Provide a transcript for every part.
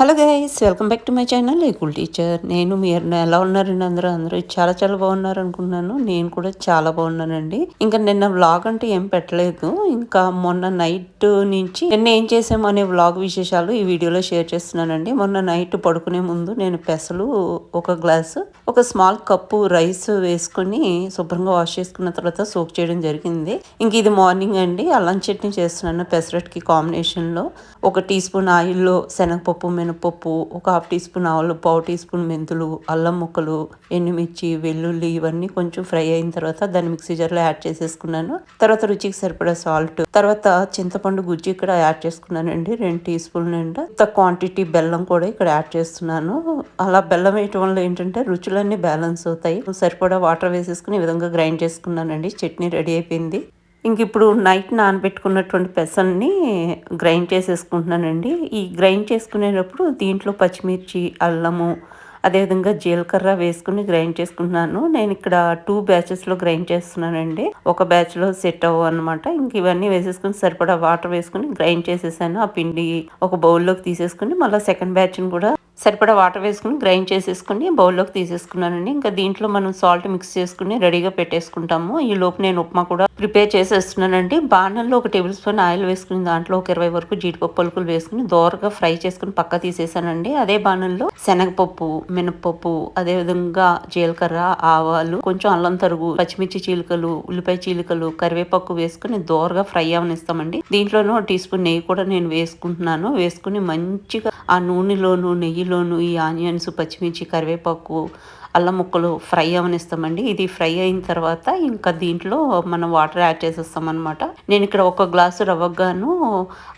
Hello guys welcome back to my channel ఏకుల్ teacher. నేను మీరు ఎలా ఉన్నారండి అందరూ? అందరూ చాలా చాలా బాగున్నారు అనుకున్నాను నేను కూడా చాలా బాగున్నానండి. ఇంకా నిన్న వ్లాగ్ అంటే ఏం పెట్టలేదు. ఇంకా మొన్న నైట్ నుంచి నిన్న ఏం చేసాము అనే వ్లాగ్ విశేషాలు ఈ వీడియోలో షేర్ చేస్తున్నానండి. మొన్న నైట్ పడుకునే ముందు నేను పెసలు ఒక గ్లాసు ఒక స్మాల్ కప్పు రైస్ వేసుకొని శుభ్రంగా వాష్ చేసుకున్న తర్వాత సోక్ చేయడం జరిగింది. ఇంక ఇది మార్నింగ్ అండి. అల్లం చట్నీ చేస్తున్నాను పెసరట్కి కాంబినేషన్లో. ఒక టీ స్పూన్ ఆయిల్లో శనగపప్పు శనగపప్పు ఒక హాఫ్ టీ స్పూన్ ఆవులు పావు టీ స్పూన్ మెంతులు అల్లం ముక్కలు ఎండుమిర్చి వెల్లుల్లి ఇవన్నీ కొంచెం ఫ్రై అయిన తర్వాత దాన్ని మిక్సీ జార్లో యాడ్ చేసేసుకున్నాను. తర్వాత రుచికి సరిపడా సాల్ట్ తర్వాత చింతపండు గుజ్జు ఇక్కడ యాడ్ చేసుకున్నానండి రెండు టీ స్పూన్ నిండా. క్వాంటిటీ బెల్లం కూడా ఇక్కడ యాడ్ చేస్తున్నాను. అలా బెల్లం వేయటం వల్ల ఏంటంటే రుచులన్నీ బ్యాలెన్స్ అవుతాయి. సరిపడా వాటర్ వేసేసుకుని ఈ విధంగా గ్రైండ్ చేసుకున్నానండి. చట్నీ రెడీ అయిపోయింది. ఇంక ఇప్పుడు నైట్ నానబెట్టుకున్నటువంటి పెసల్ని గ్రైండ్ చేసేసుకుంటున్నానండి. ఈ గ్రైండ్ చేసుకునేటప్పుడు దీంట్లో పచ్చిమిర్చి అల్లము అదేవిధంగా జీలకర్ర వేసుకుని గ్రైండ్ చేసుకుంటున్నాను. నేను ఇక్కడ టూ బ్యాచెస్లో గ్రైండ్ చేస్తున్నానండి. ఒక బ్యాచ్లో సెట్ అవ్వ అనమాట ఇంక ఇవన్నీ వేసేసుకుని సరిపడా వాటర్ వేసుకుని గ్రైండ్ చేసేసాను. ఆ పిండి ఒక బౌల్లోకి తీసేసుకుని మళ్ళీ సెకండ్ బ్యాచ్ని కూడా సరిపడా వాటర్ వేసుకుని గ్రైండ్ చేసేసుకుని బౌల్లోకి తీసేసుకున్నానండి. ఇంకా దీంట్లో మనం సాల్ట్ మిక్స్ చేసుకుని రెడీగా పెట్టేసుకుంటాము. ఈ లోపు నేను ఉప్మా కూడా ప్రిపేర్ చేసేస్తున్నానండి. బాణల్లో ఒక టేబుల్ స్పూన్ ఆయిల్ వేసుకుని దాంట్లో ఒక ఇరవై వరకు జీడిపప్పు పలుకులు వేసుకుని దోరగా ఫ్రై చేసుకుని పక్క తీసేసానండి. అదే బాణల్లో శనగపప్పు మినపప్పు అదేవిధంగా జీలకర్ర ఆవాలు కొంచెం అల్లం తరుగు పచ్చిమిర్చి చీలికలు ఉల్లిపాయ చీలికలు కరివేపాకు వేసుకుని దోరగా ఫ్రై అవనిస్తామండి. దీంట్లోనూ టీ స్పూన్ నెయ్యి కూడా నేను వేసుకుంటున్నాను. వేసుకుని మంచిగా ఆ నూనెలోను నెయ్యిలోను ఈ ఆనియన్స్ పచ్చిమిర్చి కరివేపాకు అల్లం ముక్కలు ఫ్రై అవనిస్తామండి. ఇది ఫ్రై అయిన తర్వాత ఇంకా దీంట్లో మనం వాటర్ యాడ్ చేసేస్తాం అనమాట నేను ఇక్కడ ఒక గ్లాసు రవ్వగాను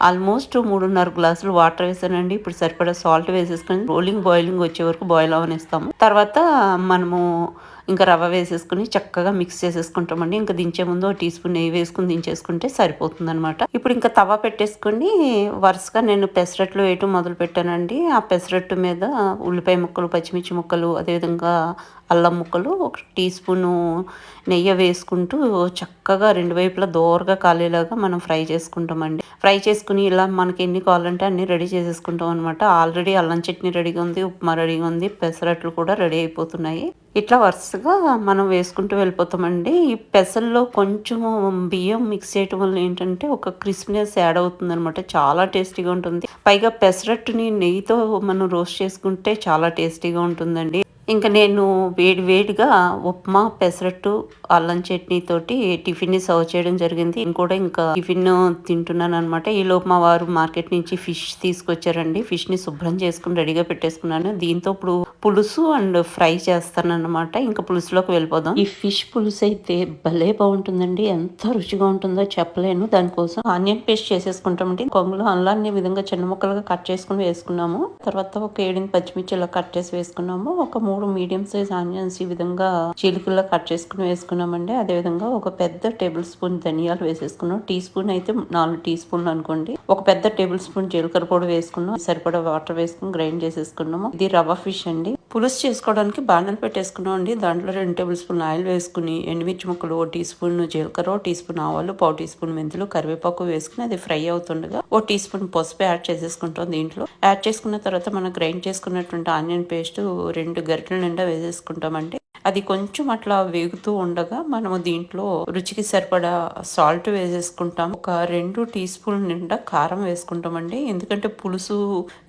ఆల్మోస్ట్ మూడున్నర గ్లాసులు వాటర్ వేసానండి. ఇప్పుడు సరిపడా సాల్ట్ వేసేసుకొని రోలింగ్ బాయిలింగ్ వచ్చే వరకు బాయిల్ అవనిస్తాము. తర్వాత మనము ఇంకా రవ్వ వేసేసుకుని చక్కగా మిక్స్ చేసేసుకుంటామండి. ఇంకా దించే ముందు టీ స్పూన్ నెయ్యి వేసుకుని దించేసుకుంటే సరిపోతుంది అనమాట ఇప్పుడు ఇంకా తవ పెట్టేసుకొని వరుసగా నేను పెసరట్లు వేయటం మొదలు పెట్టానండి ఆ పెసరట్టు మీద ఉల్లిపాయ ముక్కలు పచ్చిమిర్చి ముక్కలు అదేవిధంగా అల్లం ముక్కలు ఒక టీ స్పూను నెయ్యి వేసుకుంటూ చక్కగా రెండు వైపులా దోరగా కాలేలాగా మనం ఫ్రై చేసుకుంటామండి. ఫ్రై చేసుకుని ఇలా మనకి ఎన్ని కావాలంటే అన్ని రెడీ చేసేసుకుంటాం అనమాట ఆల్రెడీ అల్లం చట్నీ రెడీగా ఉంది ఉప్మా రెడీగా ఉంది పెసరట్లు కూడా రెడీ అయిపోతున్నాయి. ఇట్లా వరుసగా మనం వేసుకుంటూ వెళ్ళిపోతామండి. ఈ పెసల్లో కొంచెం బియ్యం మిక్స్ చేయటం వల్ల ఏంటంటే ఒక క్రిస్పీనెస్ యాడ్ అవుతుంది అనమాట చాలా టేస్టీగా ఉంటుంది. పైగా పెసరట్టుని నెయ్యితో మనం రోస్ట్ చేసుకుంటే చాలా టేస్టీగా ఉంటుందండి. ఇంకా నేను వేడి వేడిగా ఉప్మా పెసరట్టు అల్లం చట్నీ తోటి టిఫిన్ని సర్వ్ చేయడం జరిగింది. నేను కూడా ఇంకా టిఫిన్ తింటున్నాను అనమాట ఈ లోపు మా వారు మార్కెట్ నుంచి ఫిష్ తీసుకొచ్చారండి. ఫిష్ని శుభ్రం చేసుకుని రెడీగా పెట్టేసుకున్నాను. దీంతో ఇప్పుడు పులుసు అండ్ ఫ్రై చేస్తాను అనమాట ఇంకా పులుసులోకి వెళ్ళిపోదాం. ఈ ఫిష్ పులుసు అయితే భలే బాగుంటుందండి. ఎంత రుచిగా ఉంటుందో చెప్పలేను. దానికోసం ఆనియన్ పేస్ట్ చేసేసుకుంటామండి కొంగులు అల్లాన్ని విధంగా చిన్న ముక్కలుగా కట్ చేసుకుని వేసుకున్నాము. తర్వాత ఒక ఏడిని పచ్చిమిర్చి ఇలా కట్ చేసి వేసుకున్నాము. ఒక మూడు మీడియం సైజ్ ఆనియన్స్ ఈ విధంగా చీలికల్లో కట్ చేసుకుని వేసుకున్నామండి. అదే విధంగా ఒక పెద్ద టేబుల్ స్పూన్ ధనియాలు వేసేసుకున్నాం. టీ స్పూన్ అయితే నాలుగు టీ స్పూన్లు అనుకోండి. ఒక పెద్ద టేబుల్ స్పూన్ జీలకర్ర పొడి వేసుకున్నాం. సరిపడా వాటర్ వేసుకుని గ్రైండ్ చేసేసుకున్నాము. ఇది రవ్వ ఫిష్ అండి. పులుసు చేసుకోవడానికి బాణలు పెట్టేసుకున్నాం అండి. దాంట్లో రెండు టేబుల్ స్పూన్ ఆయిల్ వేసుకుని ఎండుమిర్చి ముక్కలు ఓ టీ స్పూన్ జీలకర్ర ఓ టీ స్పూన్ ఆవాలు పావు టీ స్పూన్ మెంతులు కరివేపాకు వేసుకుని అది ఫ్రై అవుతుండగా ఓ టీ స్పూన్ పసుపు యాడ్ చేసేసుకుంటాం దీంట్లో. యాడ్ చేసుకున్న తర్వాత మనం గ్రైండ్ చేసుకున్నటువంటి ఆనియన్ పేస్ట్ రెండు గరిటెల నిండా వేసేసుకుంటామంటే అది కొంచెం అట్లా వేగుతూ ఉండగా మనము దీంట్లో రుచికి సరిపడా సాల్ట్ వేసేసుకుంటాం ఒక రెండు టీ స్పూన్ నిండా కారం వేసుకుంటామండి. ఎందుకంటే పులుసు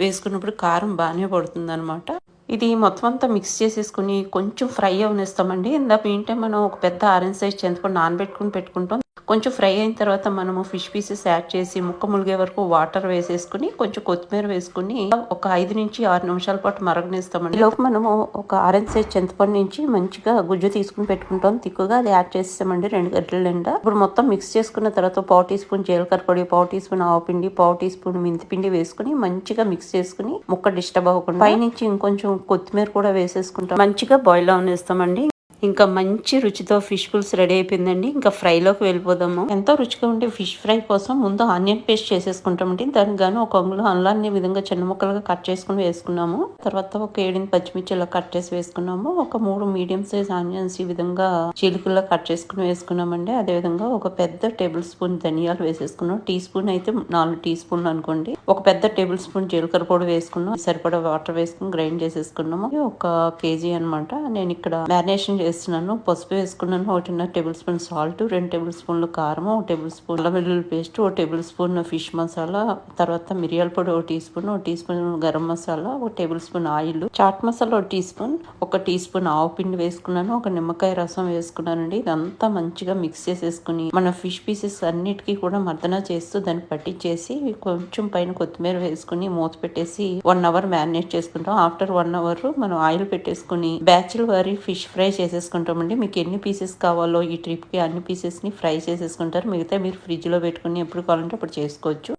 వేసుకున్నప్పుడు కారం బాగానే పడుతుంది అనమాట ఇది మొత్తం అంతా మిక్స్ చేసేసుకుని కొంచెం ఫ్రై అవనిస్తామండి. ఇందాక ఏంటంటే మనం ఒక పెద్ద ఆరెంజ్ సైజ్ చింతపండు నానబెట్టుకుని పెట్టుకుంటాం. కొంచెం ఫ్రై అయిన తర్వాత మనము ఫిష్ పీసెస్ యాడ్ చేసి ముక్క ములిగే వరకు వాటర్ వేసేసుకుని కొంచెం కొత్తిమీర వేసుకుని ఒక ఐదు నుంచి ఆరు నిమిషాల పాటు మరగనిస్తామండి. లోపు మనము ఒక ఆరెంజ్ సైజ్ చింతపండు నుంచి మంచిగా గుజ్జు తీసుకుని పెట్టుకుంటాం. తిక్కుగా అది యాడ్ చేస్తామండి రెండు గడ్డల నిండా. ఇప్పుడు మొత్తం మిక్స్ చేసుకున్న తర్వాత పావు టీ స్పూన్ జీలకర్ర పొడి పావు టీ స్పూన్ ఆవపిండి పావు టీ స్పూన్ మెంతి పిండి వేసుకుని మంచిగా మిక్స్ చేసుకుని ముక్క డిస్టర్బ్ అవ్వకుండా పైనుంచి ఇంకొంచెం కొత్తిమీర కూడా వేసేసుకుంటాం. మంచిగా బాయిల్ అవనిస్తామండి. ఇంకా మంచి రుచితో ఫిష్ పుల్స్ రెడీ అయిపోయిందండి. ఇంకా ఫ్రైలోకి వెళ్ళిపోదాము. ఎంతో రుచిగా ఉండే ఫిష్ ఫ్రై కోసం ముందు ఆనియన్ పేస్ట్ చేసేసుకుంటామండి దానికి గాను ఒక అంగుళం అల్లాన్ని విధంగా చిన్న ముక్కలుగా కట్ చేసుకుని వేసుకున్నాము. తర్వాత ఒక ఏడిని పచ్చిమిర్చి ఇలా కట్ చేసి వేసుకున్నాము. ఒక మూడు మీడియం సైజ్ ఆనియన్స్ ఈ విధంగా చీలికల్లో కట్ చేసుకుని వేసుకున్నామండి. అదే విధంగా ఒక పెద్ద టేబుల్ స్పూన్ ధనియాలు వేసేసుకున్నాం. టీ స్పూన్ అయితే నాలుగు టీ స్పూన్లు అనుకోండి. ఒక పెద్ద టేబుల్ స్పూన్ జీలకర్ర పొడి వేసుకున్నాం. సరిపడా వాటర్ వేసుకుని గ్రైండ్ చేసేసుకున్నాము. ఒక కేజీ అన్నమాట. నేను ఇక్కడ మ్యారినేషన్ చేస్తున్నాను పసుపు వేసుకున్నాను ఒకటిన్నర టేబుల్ స్పూన్ సాల్ట్ రెండు టేబుల్ స్పూన్లు కారం ఒక టేబుల్ స్పూన్ వెల్లుల్లి పేస్ట్ ఒక టేబుల్ స్పూన్ ఫిష్ మసాలా తర్వాత మిరియాల పొడి ఒక టీ స్పూన్ ఒక టీ స్పూన్ గరం మసాలా ఒక tablespoon oil chaat masala ఒక టీ స్పూన్ ఒక టీ స్పూన్ ఆవు పిండి వేసుకున్నాను ఒక నిమ్మకాయ రసం వేసుకున్నానండి. ఇదంతా మంచిగా మిక్స్ చేసేసుకుని మన ఫిష్ పీసెస్ అన్నిటికీ కూడా మర్దన చేస్తూ దాన్ని పట్టించేసి కొంచెం పైన కొత్తిమీర వేసుకుని మూత పెట్టేసి వన్ అవర్ మ్యారినేట్ చేసుకుంటాం. ఆఫ్టర్ వన్ అవర్ మనం ఆయిల్ పెట్టేసుకుని బ్యాచులర్ వారి ఫిష్ ఫ్రై చేసేసుకుంటామండి మీకు ఎన్ని పీసెస్ కావాలో ఈ ట్రిప్కి అన్ని పీసెస్ని ఫ్రై చేసేసుకుంటారు. మిగతా మీరు ఫ్రిడ్జ్లో పెట్టుకుని ఎప్పుడు కావాలంటే అప్పుడు చేసుకోవచ్చు.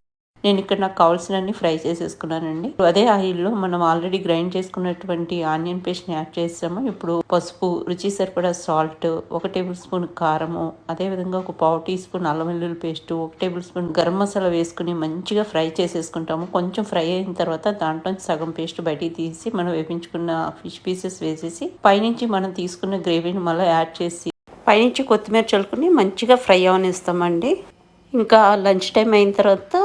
నేను ఇక్కడ నాకు కావాల్సినన్ని ఫ్రై చేసేసుకున్నానండి. అదే ఆయిల్లో మనం ఆల్రెడీ గ్రైండ్ చేసుకున్నటువంటి ఆనియన్ పేస్ట్ని యాడ్ చేసాము. ఇప్పుడు పసుపు రుచి సరిపడా సాల్ట్ ఒక టేబుల్ స్పూన్ కారము అదే విధంగా ఒక పావు టీ స్పూన్ అల్లం వెల్లుల్లి పేస్ట్ ఒక టేబుల్ స్పూన్ గరం మసాలా వేసుకుని మంచిగా ఫ్రై చేసేసుకుంటాము. కొంచెం ఫ్రై అయిన తర్వాత దాంట్లో సగం పేస్ట్ బయటికి తీసి మనం వేపించుకున్న ఫిష్ పీసెస్ వేసేసి పైనుంచి మనం తీసుకున్న గ్రేవీని మళ్ళీ యాడ్ చేసి పైనుంచి కొత్తిమీర చల్లుకుని మంచిగా ఫ్రై అవనిస్తామండి. ఇంకా లంచ్ టైం అయిన తర్వాత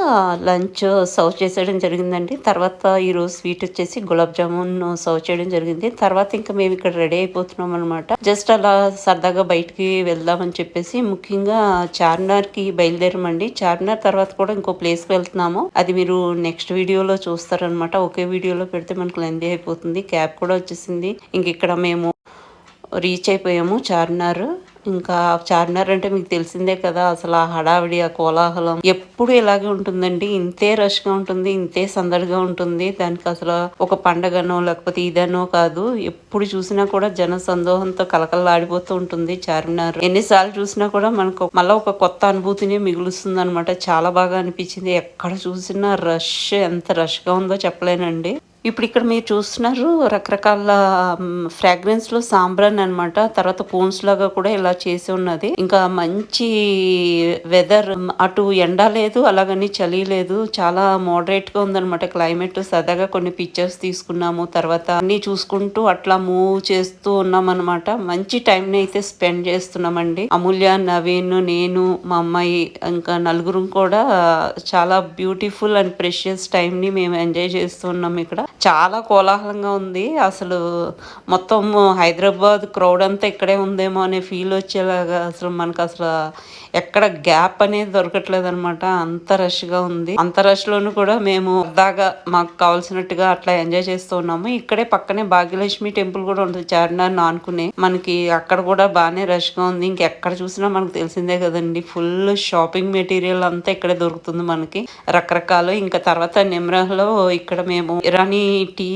లంచ్ సర్వ్ చేసేయడం జరిగిందండి. తర్వాత ఈరోజు స్వీట్ వచ్చేసి గులాబ్ జామున్ సర్వ్ చేయడం జరిగింది. తర్వాత ఇంకా మేము ఇక్కడ రెడీ అయిపోతున్నాం అనమాట జస్ట్ అలా సరదాగా బయటికి వెళ్దామని చెప్పేసి ముఖ్యంగా చార్మినార్కి బయలుదేరమండి. చార్మినార్ తర్వాత కూడా ఇంకో ప్లేస్కి వెళ్తున్నాము. అది మీరు నెక్స్ట్ వీడియోలో చూస్తారనమాట ఒకే వీడియోలో పెడితే మనకు లెంది అయిపోతుంది. క్యాబ్ కూడా వచ్చేసింది. ఇంక ఇక్కడ మేము రీచ్ అయిపోయాము చార్మినార్. ఇంకా చార్మినార్ అంటే మీకు తెలిసిందే కదా అసలు ఆ హడావిడి ఆ కోలాహలం ఎప్పుడు ఇలాగే ఉంటుందండి. ఇంతే రష్గా ఉంటుంది ఇంతే సందడిగా ఉంటుంది. దానికి అసలు ఒక పండగనో లేకపోతే ఇదనో కాదు. ఎప్పుడు చూసినా కూడా జన సందోహంతో కలకలలాడిపోతూ ఉంటుంది చార్మినార్. ఎన్నిసార్లు చూసినా కూడా మనకు మళ్ళీ ఒక కొత్త అనుభూతిని మిగులుస్తుంది అనమాట చాలా బాగా అనిపించింది. ఎక్కడ చూసినా రష్ ఎంత రష్గా ఉందో చెప్పలేనండి. ఇప్పుడు ఇక్కడ మీరు చూస్తున్నారు రకరకాల ఫ్రాగ్రెన్స్లో సాంబ్రాన్ అనమాట తర్వాత పూన్స్ లాగా కూడా ఇలా చేసి ఉన్నది. ఇంకా మంచి వెదర్ అటు ఎండ లేదు అలాగని చలి లేదు. చాలా మోడరేట్గా ఉందన్నమాట క్లైమేట్ సరదాగా కొన్ని పిక్చర్స్ తీసుకున్నాము. తర్వాత అన్ని చూసుకుంటూ అట్లా మూవ్ చేస్తూ ఉన్నాం అనమాట మంచి టైం ని అయితే స్పెండ్ చేస్తున్నామండి. అమూల్య నవీన్ నేను మా అమ్మాయి ఇంకా నలుగురు కూడా చాలా బ్యూటిఫుల్ అండ్ ప్రెషియస్ టైం ని మేము ఎంజాయ్ చేస్తున్నాం ఇక్కడ. చాలా కోలాహలంగా ఉంది. అసలు మొత్తం హైదరాబాద్ క్రౌడ్ అంతా ఇక్కడే ఉందేమో అనే ఫీల్ వచ్చేలాగా అసలు మనకు అసలు ఎక్కడ గ్యాప్ అనేది దొరకట్లేదు అనమాట అంత రష్గా ఉంది. అంత రష్లోనూ కూడా మేము దాగా మాకు కావాల్సినట్టుగా అట్లా ఎంజాయ్ చేస్తూ ఉన్నాము. ఇక్కడే పక్కనే భాగ్యలక్ష్మి టెంపుల్ కూడా ఉంటుంది. చార్మినార్ నానుకునే మనకి అక్కడ కూడా బాగానే రష్గా ఉంది. ఇంకెక్కడ చూసినా మనకు తెలిసిందే కదండి. ఫుల్ షాపింగ్ మెటీరియల్ అంతా ఇక్కడే దొరుకుతుంది మనకి. రకరకాలు. ఇంకా తర్వాత నిమ్రహ్లో ఇక్కడ మేము ఇరానీ టీ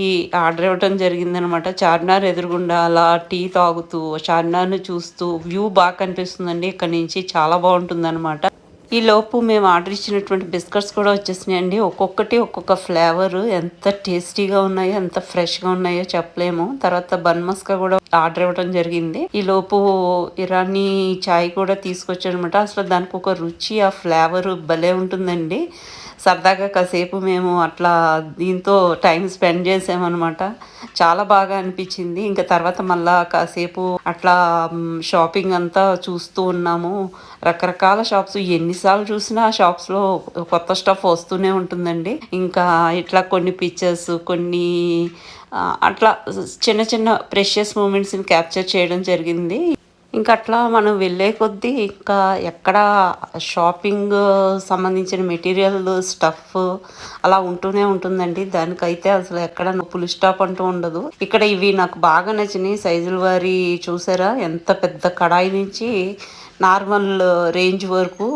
ఆర్డర్ ఇవ్వటం జరిగిందనమాట. చార్మినార్ ఎదురుగుండా అలా టీ తాగుతూ చార్మినార్ని చూస్తూ వ్యూ బాగా కనిపిస్తుందండి. ఇక్కడ నుంచి చాలా బాగుంటుందన్నమాట ఈ లోపు మేము ఆర్డర్ ఇచ్చినటువంటి బిస్కెట్స్ కూడా వచ్చేసినాయండి. ఒక్కొక్కటి ఒక్కొక్క ఫ్లేవర్. ఎంత టేస్టీగా ఉన్నాయో ఎంత ఫ్రెష్గా ఉన్నాయో చెప్పలేము. తర్వాత బన్మస్కా కూడా ఆర్డర్ ఇవ్వడం జరిగింది. ఈ లోపు ఇరానీ చాయ్ కూడా తీసుకొచ్చారనమాట. అసలు దానికి ఒక రుచి ఆ ఫ్లేవర్ భలే ఉంటుందండి. సరదాగా కాసేపు మేము అట్లా దీంతో టైం స్పెండ్ చేసామన్నమాట. చాలా బాగా అనిపించింది. ఇంకా తర్వాత మళ్ళా కాసేపు అట్లా షాపింగ్ అంతా చూస్తూ ఉన్నాము. రకరకాల షాప్స్ ఎన్నిసార్లు చూసినా ఆ షాప్స్లో కొత్త స్టఫ్ వస్తూనే ఉంటుందండి. ఇంకా ఇట్లా కొన్ని పిక్చర్స్ కొన్ని అట్లా చిన్న చిన్న ప్రెషియస్ మూమెంట్స్ని క్యాప్చర్ చేయడం జరిగింది. ఇంకా అట్లా మనం వెళ్ళే కొద్దీ ఇంకా ఎక్కడ షాపింగ్ సంబంధించిన మెటీరియల్ స్టఫ్ అలా ఉంటూనే ఉంటుందండి. దానికైతే అసలు ఎక్కడ పులి స్టాప్ అంటూ ఉండదు. ఇక్కడ ఇవి నాకు బాగా నచ్చినాయి. సైజుల వారి చూసారా? ఎంత పెద్ద కడాయి నుంచి నార్మల్ రేంజ్ వరకు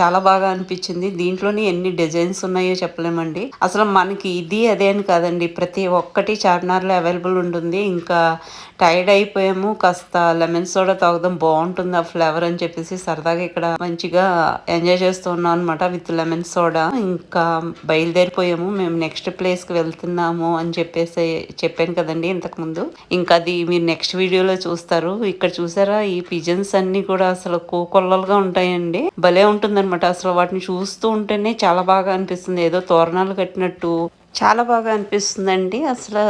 చాలా బాగా అనిపించింది. దీంట్లోనే ఎన్ని డిజైన్స్ ఉన్నాయో చెప్పలేమండి. అసలు మనకి ఇది అదే అని కాదండి. ప్రతి ఒక్కటి చార్మినార్లో అవైలబుల్ ఉంటుంది. ఇంకా టైర్డ్ అయిపోయాము. కాస్త లెమన్ సోడా తాగుదాం బాగుంటుంది ఆ ఫ్లేవర్ అని చెప్పేసి సరదాగా ఇక్కడ మంచిగా ఎంజాయ్ చేస్తూ ఉన్నాం అనమాట విత్ లెమన్ సోడా. ఇంకా బయలుదేరిపోయాము. మేము నెక్స్ట్ ప్లేస్కి వెళ్తున్నాము అని చెప్పేసి చెప్పాను కదండి ఇంతకుముందు ఇంకా అది మీరు నెక్స్ట్ వీడియోలో చూస్తారు. ఇక్కడ చూసారా ఈ పిజన్స్ అన్ని కూడా అసలు కోకొల్లలుగా ఉంటాయండి. భలే ఉంటుందన్నమాట. అసలు వాటిని చూస్తూ ఉంటేనే చాలా బాగా అనిపిస్తుంది. ఏదో తోరణాలు కట్టినట్టు చాలా బాగా అనిపిస్తుందండి. అసలు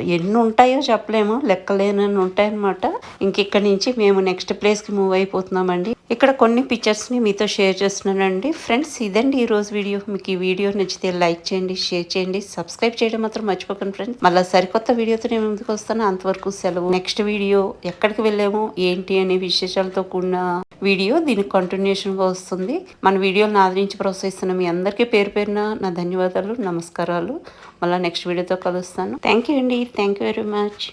ఎన్ని ఉంటాయో చెప్పలేము. లెక్కలేనని ఉంటాయన్నమాట. ఇంక ఇక్కడ నుంచి మేము నెక్స్ట్ ప్లేస్కి మూవ్ అయిపోతున్నామండి. ఇక్కడ కొన్ని పిక్చర్స్ని మీతో షేర్ చేస్తున్నానండి. ఫ్రెండ్స్ ఇదండి ఈ రోజు వీడియో మీకు ఈ వీడియో నచ్చితే లైక్ చేయండి షేర్ చేయండి సబ్స్క్రైబ్ చేయడం మాత్రం మర్చిపోకండి ఫ్రెండ్స్ మళ్ళీ సరికొత్త వీడియోతో నేను ముందుకు వస్తాను. అంతవరకు సెలవు. నెక్స్ట్ వీడియో ఎక్కడికి వెళ్ళాము ఏంటి అనే విశేషాలతో కూడిన వీడియో దీనికి కంటిన్యూషన్గా వస్తుంది. మన వీడియోని ఆదరించి ప్రోత్సహిస్తున్న మీ అందరికీ పేరు పేరున నా ధన్యవాదాలు నమస్కారాలు. మళ్ళీ నెక్స్ట్ వీడియోతో కలుస్తాను. థ్యాంక్ యూ అండి. Thank you very much